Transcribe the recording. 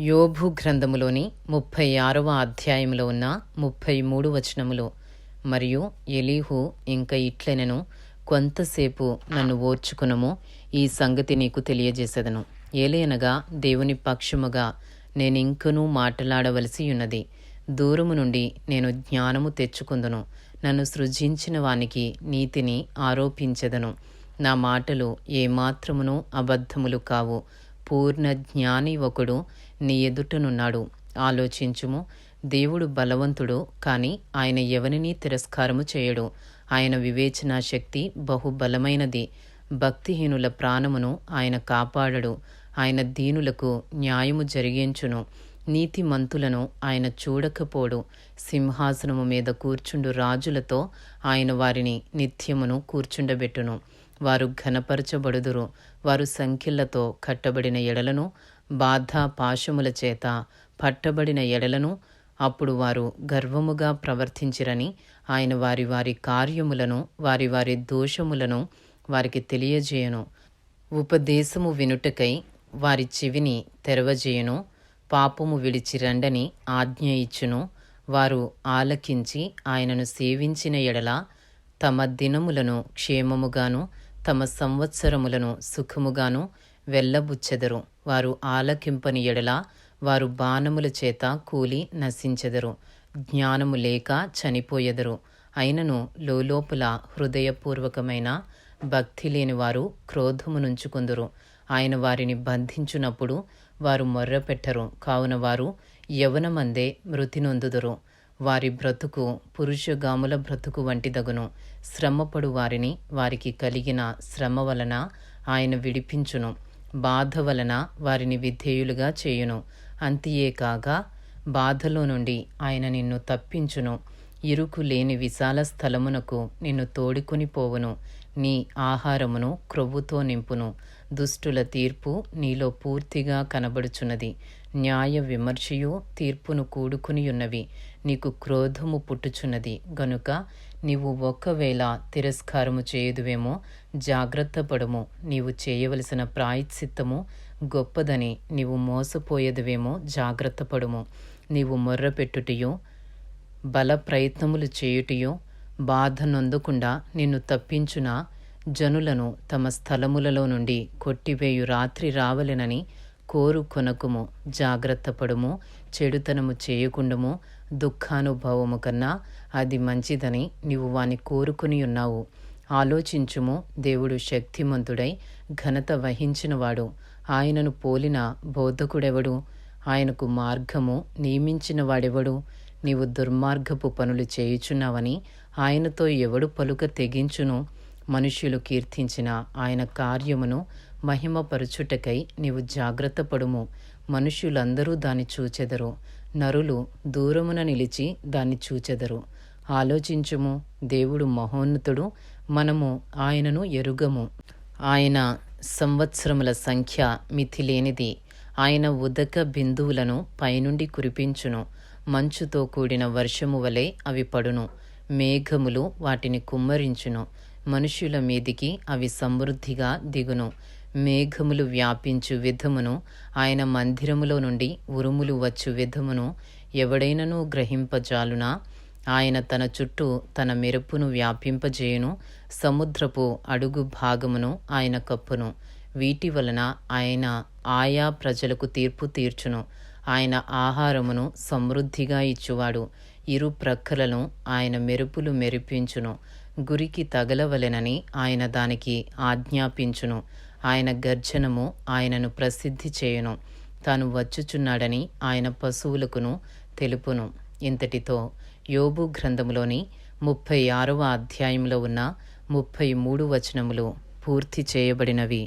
యోభు గ్రంథములోని ముప్పై ఆరవ అధ్యాయంలో ఉన్న ముప్పై మూడు వచనములు. మరియు ఎలీహు ఇంకా ఇట్లనెను కొంతసేపు నన్ను ఓర్చుకునము ఈ సంగతి నీకు తెలియజేసేదను. ఏలేనగా దేవుని పక్షముగా నేనింకనూ మాట్లాడవలసి ఉన్నది. దూరము నుండి నేను జ్ఞానము తెచ్చుకుందును. నన్ను సృజించిన వానికి నీతిని ఆరోపించెదను. నా మాటలు ఏమాత్రమును అబద్ధములు కావు. పూర్ణ జ్ఞాని ఒకడు నీ ఎదుటనున్నాడు. ఆలోచించుము. దేవుడు బలవంతుడు కాని ఆయన ఎవరిని తిరస్కారము చేయడు. ఆయన వివేచనా శక్తి బహుబలమైనది. భక్తిహీనుల ప్రాణమును ఆయన కాపాడడు. ఆయన దీనులకు న్యాయము జరిగించును. నీతిమంతులను ఆయన చూడకపోడు. సింహాసనము మీద కూర్చుండు రాజులతో ఆయన వారిని నిత్యమును కూర్చుండబెట్టును. వారు ఘనపరచబడుదురు. వారు సంఖ్యలతో కట్టబడిన ఎడలను బాధ పాశముల చేత పట్టబడిన ఎడలను అప్పుడు వారు గర్వముగా ప్రవర్తించిరని ఆయన వారి వారి కార్యములను వారి వారి దోషములను వారికి తెలియజేయను. ఉపదేశము వినుటకై వారి చెవిని తెరవజేయను పాపము విడిచి రండని ఆజ్ఞ ఇచ్చును. వారు ఆలకించి ఆయనను సేవించిన ఎడల తమ దినములను క్షేమముగాను తమ సంవత్సరములను సుఖముగాను వెళ్ళబుచ్చెదరు. వారు ఆలకింపని ఎడల వారు బాణముల చేత కూలి నశించెదరు. జ్ఞానము లేక చనిపోయెదరు. అయినను లోలోపల హృదయపూర్వకమైన భక్తి లేని వారు క్రోధమునుంచుకుందురు ఆయన వారిని బంధించునప్పుడు వారు మొర్రపెట్టరు. కావున వారు యవనమందే మృతి నొందుదురు. వారి బ్రతుకు పురుషగాముల బ్రతుకు వంటిదగును శ్రమపడు వారిని వారికి కలిగిన శ్రమ వలన ఆయన విడిపించును. బాధ వలన వారిని విధేయులుగా చేయును. అంతియే కాగా బాధలో నుండి ఆయన నిన్ను తప్పించును. ఇరుకు లేని విశాల స్థలమునకు నిన్ను తోడుకుని పోవును. నీ ఆహారమును క్రొవ్వుతో నింపును. దుష్టుల తీర్పు నీలో పూర్తిగా కనబడుచున్నది. న్యాయ విమర్శయు తీర్పును కూడుకునియున్నవి. నీకు క్రోధము పుట్టుచున్నది. గనుక నీవు ఒక్కవేళ తిరస్కారము చేయుదువేమో జాగ్రత్త పడము నీవు చేయవలసిన ప్రాయశ్చిత్తము గొప్పదని నీవు మోసపోయేదువేమో జాగ్రత్త పడుము నీవు మొర్రపెట్టుటయో బల ప్రయత్నములు చేయుటయో బాధ నొందకుండా నిన్ను తప్పించున జనులను తమ స్థలములలో నుండి కొట్టివేయు రాత్రి రావలెనని కోరుకొనకుము. జాగ్రత్తపడుము జాగ్రత్త చెడుతనము చేయకుండము దుఃఖానుభవము కన్నా అది మంచిదని నీవు వాని కోరుకుని ఉన్నావు. ఆలోచించుము దేవుడు శక్తిమంతుడై ఘనత వహించినవాడు. ఆయనను పోలిన బోధకుడెవడు? ఆయనకు మార్గము నియమించిన వాడెవడు నీవు దుర్మార్గపు పనులు చేయుచున్నావని ఆయనతో ఎవడు పలుక తెగించును? మనుష్యులు కీర్తించిన ఆయన కార్యమును మహిమపరచుటకై నీవు జాగ్రత్త పడుము మనుష్యులందరూ దాన్ని చూచెదరు. నరులు దూరమున నిలిచి దాన్ని చూచెదరు. ఆలోచించుము దేవుడు మహోన్నతుడు మనము ఆయనను ఎరుగము. ఆయన సంవత్సరముల సంఖ్య మితిలేనిది. ఆయన ఉదక బిందువులను పైనుండి కురిపించును. మంచుతో కూడిన వర్షము వలె అవి పడును. మేఘములు వాటిని కుమ్మరించును. మనుష్యుల మీదికి అవి సమృద్ధిగా దిగును. మేఘములు వ్యాపించు విధమును ఆయన మందిరములో నుండి ఉరుములు వచ్చు విధమును ఎవడైనను గ్రహింపజాలునా? ఆయన తన చుట్టూ తన మెరుపును వ్యాపింపజేయును. సముద్రపు అడుగు భాగమును ఆయన కప్పును. వీటి వలన ఆయన ఆయా ప్రజలకు తీర్పు తీర్చును. ఆయన ఆహారమును సమృద్ధిగా ఇచ్చువాడు. ఇరు ప్రక్కలను ఆయన మెరుపులు మెరిపించును. గురికి తగలవలెనని ఆయన దానికి ఆజ్ఞాపించును. ఆయన గర్జనము ఆయనను ప్రసిద్ధి చేయును. తాను వచ్చుచున్నాడని ఆయన పశువులకును తెలుపును. ఇంతటితో యోబు గ్రంథములోని ముప్పై ఆరవ అధ్యాయంలో ఉన్న ముప్పై మూడు వచనములు పూర్తి చేయబడినవి.